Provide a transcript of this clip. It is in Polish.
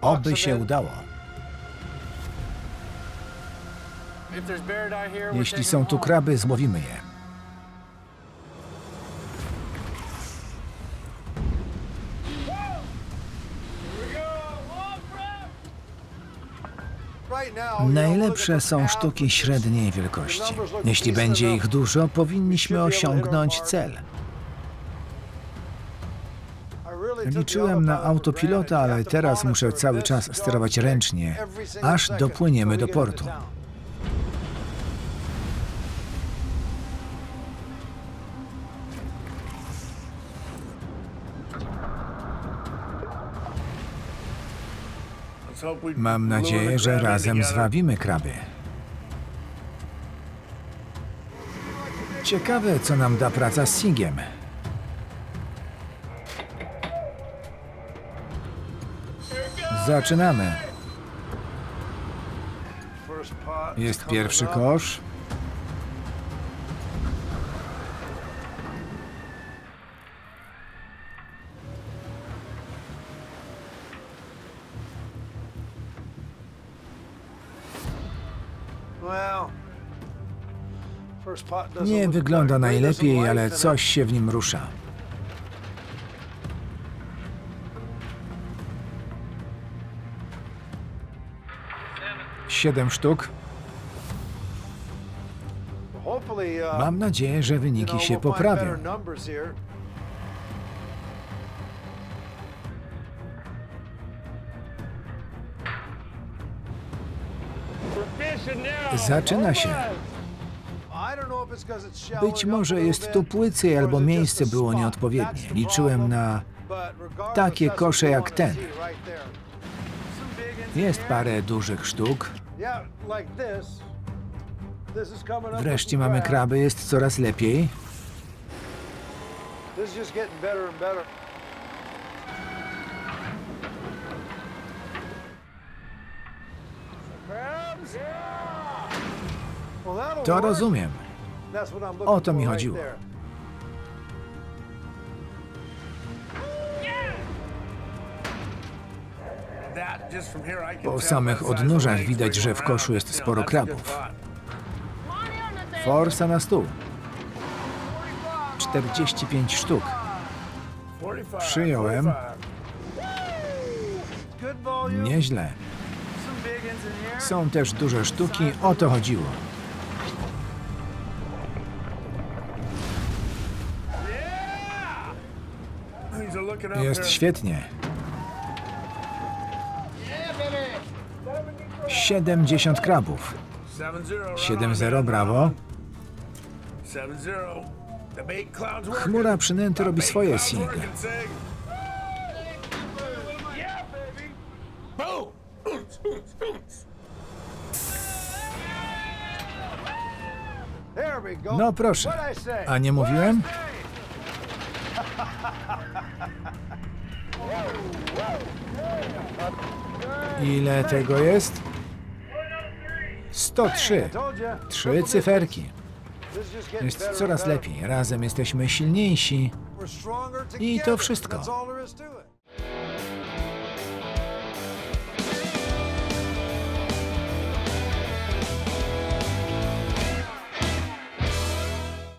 Oby się udało. Jeśli są tu kraby, złowimy je. Najlepsze są sztuki średniej wielkości. Jeśli będzie ich dużo, powinniśmy osiągnąć cel. Liczyłem na autopilota, ale teraz muszę cały czas sterować ręcznie, aż dopłyniemy do portu. Mam nadzieję, że razem zwabimy kraby. Ciekawe, co nam da praca z Singiem. Zaczynamy. Jest pierwszy kosz. Nie wygląda najlepiej, ale coś się w nim rusza. Siedem sztuk. Mam nadzieję, że wyniki się poprawią. Zaczyna się. Być może jest tu płycej albo miejsce było nieodpowiednie. Liczyłem na takie kosze jak ten. Jest parę dużych sztuk. Wreszcie mamy kraby, jest coraz lepiej. To rozumiem. O to mi chodziło. Po samych odnóżach widać, że w koszu jest sporo krabów. Forsa na stół. 45 sztuk. Przyjąłem. Nieźle. Są też duże sztuki, o to chodziło. Jest świetnie. 70 krabów. 7-0, brawo. Chmura przynęty robi swoje, Sing. No proszę. A nie mówiłem? Ile tego jest? 103. Trzy cyferki. Jest coraz lepiej. Razem jesteśmy silniejsi. I to wszystko.